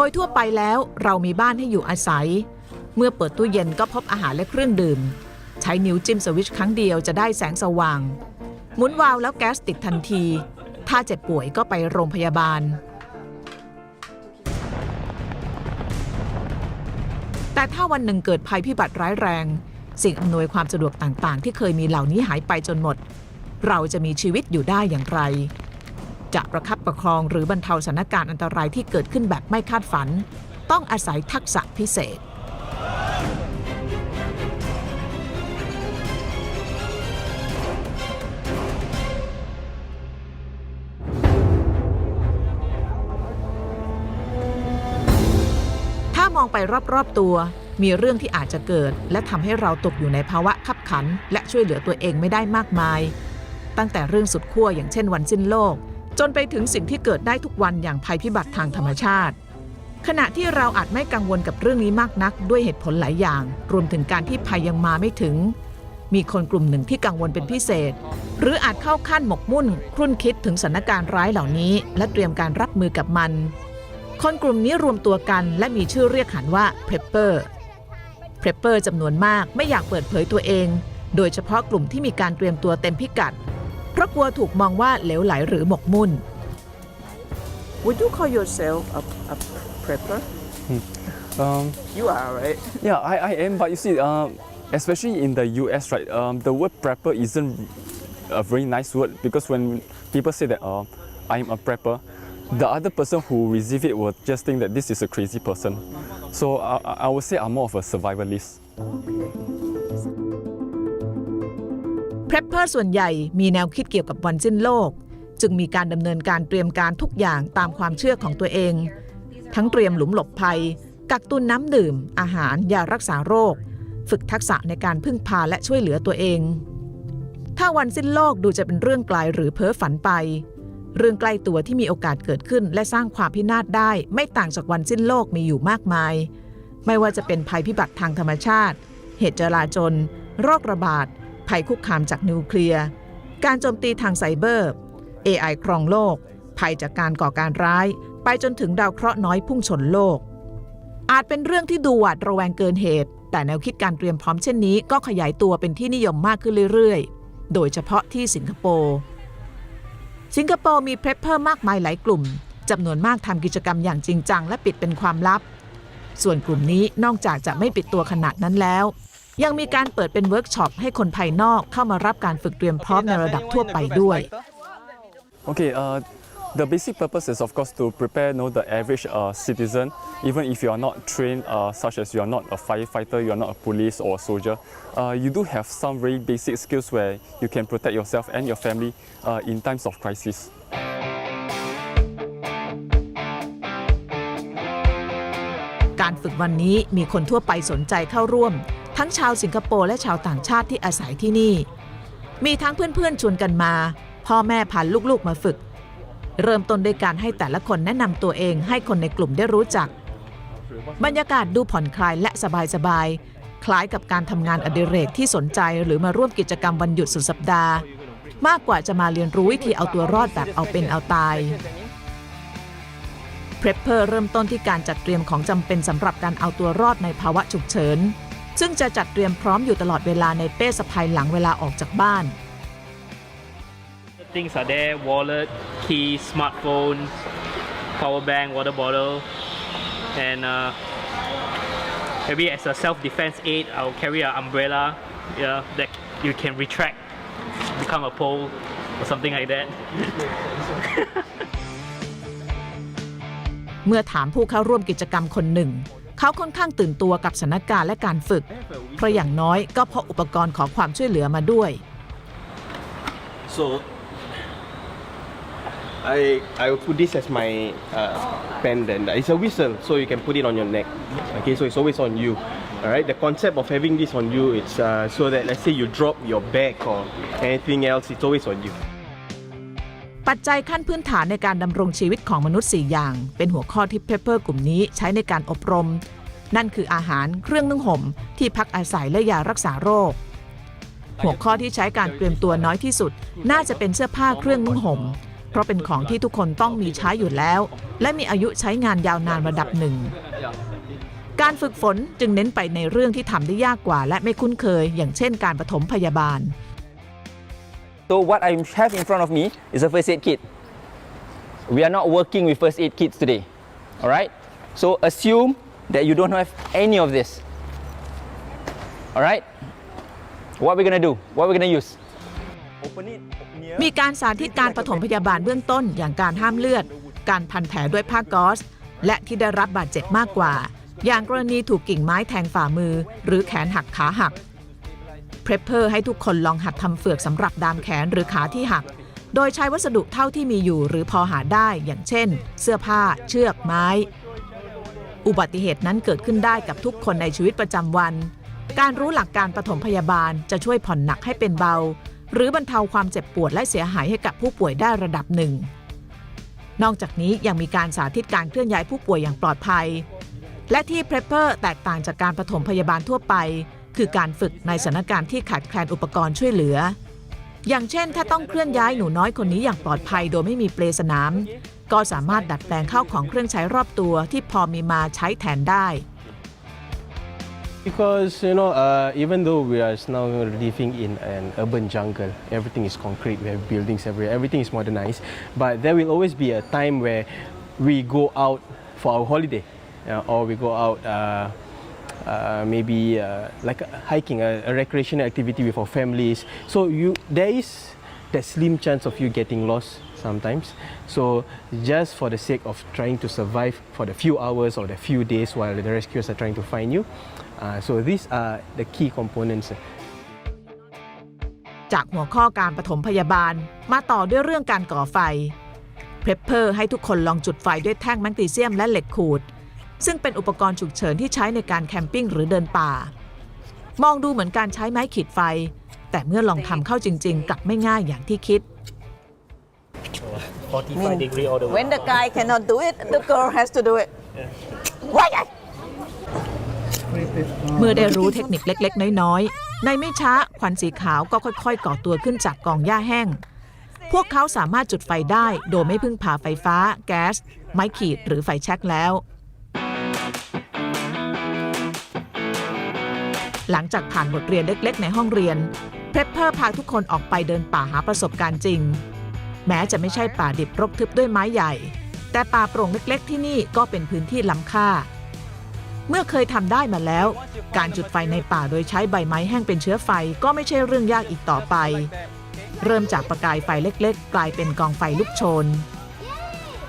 โดยทั่วไปแล้วเรามีบ้านให้อยู่อาศัย เมื่อเปิดตู้เย็นก็พบอาหารและเครื่องดื่ม ใช้นิ้วจิ้มสวิตช์ครั้งเดียวจะได้แสงสว่าง หมุนวาล์วแล้วแก๊สติดทันที ถ้าเจ็บป่วยก็ไปโรงพยาบาล แต่ถ้าวันหนึ่งเกิดภัยพิบัติร้ายแรง สิ่งอำนวยความสะดวกต่างๆ ที่เคยมีเหล่านี้หายไปจนหมด เราจะมีชีวิตอยู่ได้อย่างไร จะประคับประคองหรือบรรเทาสถานการณ์อันตรายที่เกิดขึ้นแบบไม่คาดฝัน ต้องอาศัยทักษะพิเศษ ถ้ามองไปรอบๆตัว มีเรื่องที่อาจจะเกิด และทำให้เราตกอยู่ในภาวะขับขัน และช่วยเหลือตัวเองไม่ได้มากมาย ตั้งแต่เรื่องสุดขั้วอย่างเช่นวันสิ้นโลก จนไปถึงสิ่งที่เกิดได้ทุกวันอย่างภัยพิบัติทางธรรมชาติ ขณะที่เราอาจไม่กังวลกับเรื่องนี้มากนัก ด้วยเหตุผลหลายอย่าง รวมถึงการที่ภัยยังมาไม่ถึง มีคนกลุ่มหนึ่งที่กังวลเป็นพิเศษ หรืออาจเข้าขั้นหมกมุ่น ครุ่นคิดถึงสถานการณ์ร้ายเหล่านี้ และเตรียมการรับมือกับมัน คนกลุ่มนี้รวมตัวกัน และมีชื่อเรียกขานว่าเพ Prepper Prepper จำนวนมากไม่อยากเปิดเผยตัวเอง โดยเฉพาะกลุ่มที่มีการเตรียมตัวเต็มพิกัด ราะกลัวถูกมองว่าเหลวไหลหรือหมกมุ่น Would you call yourself a, a prepper? Um, You are, right? yeah, I, I am, but you see, um, especially in the US, right, um, the word prepper isn't a very nice word because when people say that uh, I'm a prepper, the other person who receive it will just think that this is a crazy person. So I, I I would say I'm more of a survivalist. Prepper ส่วนใหญ่มีแนวคิดเกี่ยวกับวันสิ้นโลก จึงมีการดำเนินการเตรียมการทุกอย่างตามความเชื่อของตัวเอง ทั้งเตรียมหลุมหลบภัย กักตุนน้ำดื่ม อาหารยารักษาโรค ฝึกทักษะในการพึ่งพาและช่วยเหลือตัวเอง ถ้าวันสิ้นโลกดูจะเป็นเรื่องไกลหรือเพ้อฝันไป เรื่องใกล้ตัวที่มีโอกาสเกิดขึ้นและสร้างความพินาศได้ ไม่ต่างจากวันสิ้นโลกมีอยู่มากมาย ไม่ว่าจะเป็นภัยพิบัติทางธรรมชาติ เหตุจลาจลโรคระบาด ภัยคุกคามจากนิวเคลียร์ การโจมตีทางไซเบอร์ AI ครองโลก ภัยจากการก่อการร้าย ไปจนถึงดาวเคราะห์น้อยพุ่งชนโลก อาจเป็นเรื่องที่ดูหวาดระแวงเกินเหตุ แต่แนวคิดการเตรียมพร้อมเช่นนี้ ก็ขยายตัวเป็นที่นิยมมากขึ้นเรื่อยๆ โดยเฉพาะที่สิงคโปร์ สิงคโปร์มีเพร p เ e อร์มากมายหลายกลุ่มจำนวนมากทำกิจกรรมอย่างจริงจังและปิดเป็นความลับ ส่วนกลุ่มนี้นอกจากจะไม่ปิดตัวขนาดนั้นแล้ว ยังมีการเปิดเป็นเวิร์กช็อปให้คนภายนอกเข้ามารับการฝึกเตรียมพร้อมในระดับทั่วไปด้วย Okay, uh, the basic purpose is of course to prepare you know, the average uh, citizen, even if you are not trained, uh, such as you are not a firefighter, you are not a police or a soldier, uh, you do have some very basic skills where you can protect yourself and your family uh, in times of crisis. การฝึกวันนี้มีคนทั่วไปสนใจเข้าร่วม ทั้งชาวสิงคโปร์และชาวต่างชาติที่อาศัยที่นี่ มีทั้งเพื่อนๆชวนกันมา พ่อแม่พาลูกๆมาฝึก เริ่มต้นด้วยการให้แต่ละคนแนะนำตัวเองให้คนในกลุ่มได้รู้จัก บรรยากาศดูผ่อนคลายและสบายๆ คล้ายกับการทำงานอดิเรกที่สนใจหรือมาร่วมกิจกรรมวันหยุดสุดสัปดาห์ มากกว่าจะมาเรียนรู้วิธีเอาตัวรอดแบบเอาเป็นเอาตายเพร p เ e อร์เริ่มต้นที่การจัดเตรียมของจำเป็นสำหรับการเอาตัวรอดในภาวะฉุกเฉิน ซึ่งจะจัดเตรียมพร้อมอยู่ตลอดเวลาในเป้สะพายหลังเวลาออกจากบ้าน Things are there wallet, keys, smartphone, power bank, water bottle, and uh, maybe as a self defense aid, I'll carry an umbrella yeah, that you can retract, become a pole, or something like that. เมื่อถามผู้เข้าร่วมกิจกรรมคนหนึ่ง เขาค่อนข้างตื่นตัวกับสถานการณ์และการฝึก เพราะอย่างน้อยก็พกอุปกรณ์ขอความช่วยเหลือมาด้วย So I I will put this as my uh, pendant. It's a whistle, so you can put it on your neck. Okay, so it's always on you. All right. The concept of having this on you, it's uh, so that let's say you drop your bag or anything else, it's always on you. ปัจจัยขั้นพื้นฐานในการดำรงชีวิตของมนุษย์ 4 อย่าง เป็นหัวข้อที่เพเปอร์กลุ่มนี้ใช้ในการอบรม นั่นคืออาหารเครื่องนึ่งห่ม ที่พักอาศัยและยารักษาโรค หัวข้อที่ใช้การเตรียมตัวน้อยที่สุด น่าจะเป็นเสื้อผ้าเครื่องนุ่งห่ม เพราะเป็นของที่ทุกคนต้องมีใช้อยู่แล้ว และมีอายุใช้งานยาวนานระดับหนึ่งการฝึกฝนจึงเน้นไปในเรื่องที่ทำได้ยากกว่า และไม่คุ้นเคย อย่างเช่นการปฐมพยาบาล So what I have in front of me is a first aid kit. We are not working with first aid kits today. All right? So assume that you don't have any of this. All right? What we're gonna do? What we're gonna use? มีการสาธิตการปฐมพยาบาลเบื้องต้นอย่างการห้ามเลือด การพันแผลด้วยผ้าก๊อซและที่ได้รับบาดเจ็บมากกว่า อย่างกรณีถูกกิ่งไม้แทงฝ่ามือ หรือแขนหักขาหัก เพรเพอร์ให้ทุกคนลองหัดทำเฟือกสำหรับดามแขนหรือขาที่หัก โดยใช้วัสดุเท่าที่มีอยู่หรือพอหาได้อย่างเช่น เสื้อผ้า เชือกไม้ อุบัติเหตุนั้นเกิดขึ้นได้กับทุกคนในชีวิตประจำวัน การรู้หลักการปฐมพยาบาลจะช่วยผ่อนหนักให้เป็นเบา หรือบรรเทาความเจ็บปวดและเสียหายให้กับผู้ป่วยได้ระดับหนึ่ง นอกจากนี้ยังมีการสาธิตการเคลื่อนย้ายผู้ป่วยอย่างปลอดภัย และที่เพรเ e อร์แตกต่างจากการปฐมพยาบาลทั่วไป คือการฝึกในสถานการณ์ที่ขาดแคลนอุปกรณ์ช่วยเหลือ อย่างเช่น ถ้าต้องเคลื่อนย้ายหนูน้อยคนนี้อย่างปลอดภัยโดยไม่มีเปลสนาม ก็สามารถดัดแปลงเข้าของเครื่องใช้รอบตัวที่พอมีมาใช้แทนได้ Because you know, uh, even though we are now living in an urban jungle, everything is concrete. We have buildings everywhere. Everything is modernized. But there will always be a time where we go out for our holiday, uh, or we go out. Uh, uh, maybe uh, like hiking, a, a recreational activity with our families. So you, there is that slim chance of you getting lost sometimes. So just for the sake of trying to survive for the few hours or the few days while the rescuers are trying to find you. Uh, so these are the key components. จากหัวข้อการปฐมพยาบาล มาต่อด้วยเรื่องการก่อไฟ เพร p เพอร์ให้ทุกคนลองจุดไฟด้วยแท่งแมกนีเซียมและเหล็กขูด ซึ่งเป็นอุปกรณ์ฉุกเฉินที่ใช้ในการแคมปิ้งหรือเดินป่า มองดูเหมือนการใช้ไม้ขีดไฟ แต่เมื่อลองทำเข้าจริง ๆ กลับไม่ง่ายอย่างที่คิด 45 degree all the way. When the guy cannot do it, the girl has to do it. Why? เมื่อได้รู้เทคนิคเล็ก ๆ น้อยๆ ในไม่ช้าควันสีขาวก็ค่อยๆ ก่อตัวขึ้นจากกองหญ้าแห้ง พวกเขาสามารถจุดไฟได้โดยไม่พึ่งพาไฟฟ้า แก๊ส ไม้ขีดหรือไฟแช็กแล้ว หลังจากผ่านบทเรียนเล็กๆ ในห้องเรียน เพร p เพอร์พาทุกคนออกไปเดินป่าหาประสบการณ์จริง แม้จะไม่ใช่ป่าดิบรกทึบด้วยไม้ใหญ่ แต่ป่าโปร่งเล็กๆ ที่นี่ก็เป็นพื้นที่ล้ำค่า เมื่อเคยทำได้มาแล้ว การจุดไฟในป่าโดยใช้ใบไม้แห้งเป็นเชื้อไฟก็ไม่ใช่เรื่องยากอีกต่อไป เริ่มจากประกายไฟเล็กๆ กลายเป็นกองไฟลุกโชน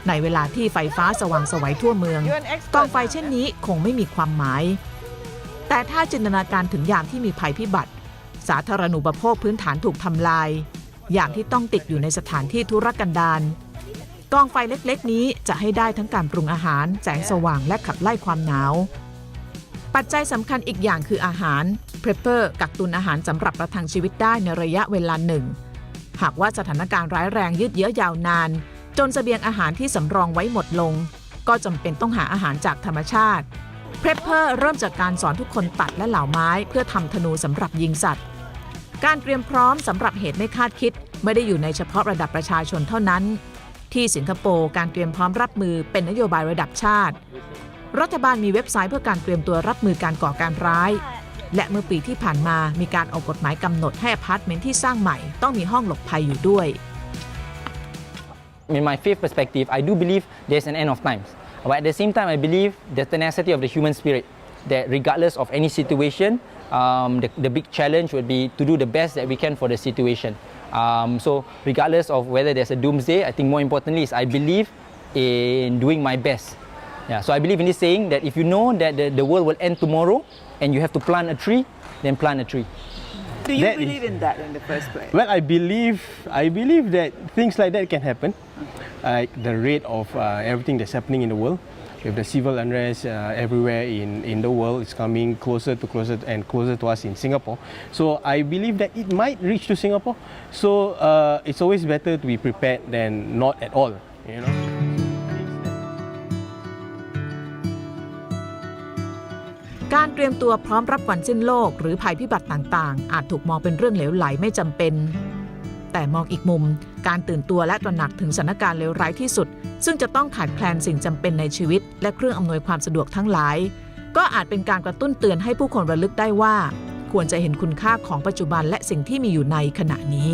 ในเวลาที่ไฟฟ้าสว่างสวัยทั่วเมือง กองไฟเช่นนี้คงไม่มีความหมาย แต่ถ้าจินตนาการถึงยามที่มีภัยพิบัติ สาธารณูปโภคพื้นฐานถูกทำลาย ยามที่ต้องติดอยู่ในสถานที่ธุรกันดารกองไฟเล็กๆ นี้จะให้ได้ทั้งการปรุงอาหาร แสงสว่างและขับไล่ความหนาว ปัจจัยสำคัญอีกอย่างคืออาหารเพรเ e อร์กักตุนอาหารสำหรับประทังชีวิตได้ในระยะเวลาหนึ่ง หากว่าสถานการณ์ร้ายแรงยืดเยื้อยาวนาน จนเสบียงอาหารที่สำรองไว้หมดลง ก็จำเป็นต้องหาอาหารจากธรรมชาติ เพรเ e อร์เริ่มจากการสอนทุกคนตัดและเหลาไม้เพื่อทำธนูสำหรับยิงสัตว์ การเตรียมพร้อมสำหรับเหตุไม่คาดคิด ไม่ได้อยู่ในเฉพาะระดับประชาชนเท่านั้น ที่สิงคโปร์การเตรียมพร้อมรับมือเป็นนโยบายระดับชาติ รัฐบาลมีเว็บไซต์เพื่อการเตรียมตัวรับมือการก่อการร้าย และเมื่อปีที่ผ่านมามีการออกกฎหมายกำหนดให้อพาร์ตเมนต์ที่สร้างใหม่ต้องมีห้องหลบภัยอยู่ด้วย In my faith perspective, I do believe there's an end of times. But at the same time, I believe the tenacity of the human spirit. That regardless of any situation, um, the, the big challenge would be to do the best that we can for the situation. Um, so, regardless of whether there's a doomsday, I think more importantly is I believe in doing my best. Yeah, so I believe in this saying that if you know that the, the world will end tomorrow and you have to plant a tree, then plant a tree. Do you That is- believe in that in the first place? Well, I believe I believe that things like that can happen, like the rate of uh, everything that's happening in the world, with the civil unrest uh, everywhere in, in the world, it's coming closer to closer and closer to us in Singapore. So I believe that it might reach to Singapore. So uh, it's always better to be prepared than not at all. You know. การเตรียมตัวพร้อมรับวันสิ้นโลก หรือภัยพิบัติต่างๆ อาจถูกมองเป็นเรื่องเหลวไหลไม่จำเป็น แต่มองอีกมุม การตื่นตัวและตระหนักถึงสถานการณ์เลวร้ายที่สุด ซึ่งจะต้องขาดแคลนสิ่งจำเป็นในชีวิต และเครื่องอำนวยความสะดวกทั้งหลาย ก็อาจเป็นการกระตุ้นเตือนให้ผู้คนระลึกได้ว่า ควรจะเห็นคุณค่าของปัจจุบันและสิ่งที่มีอยู่ในขณะนี้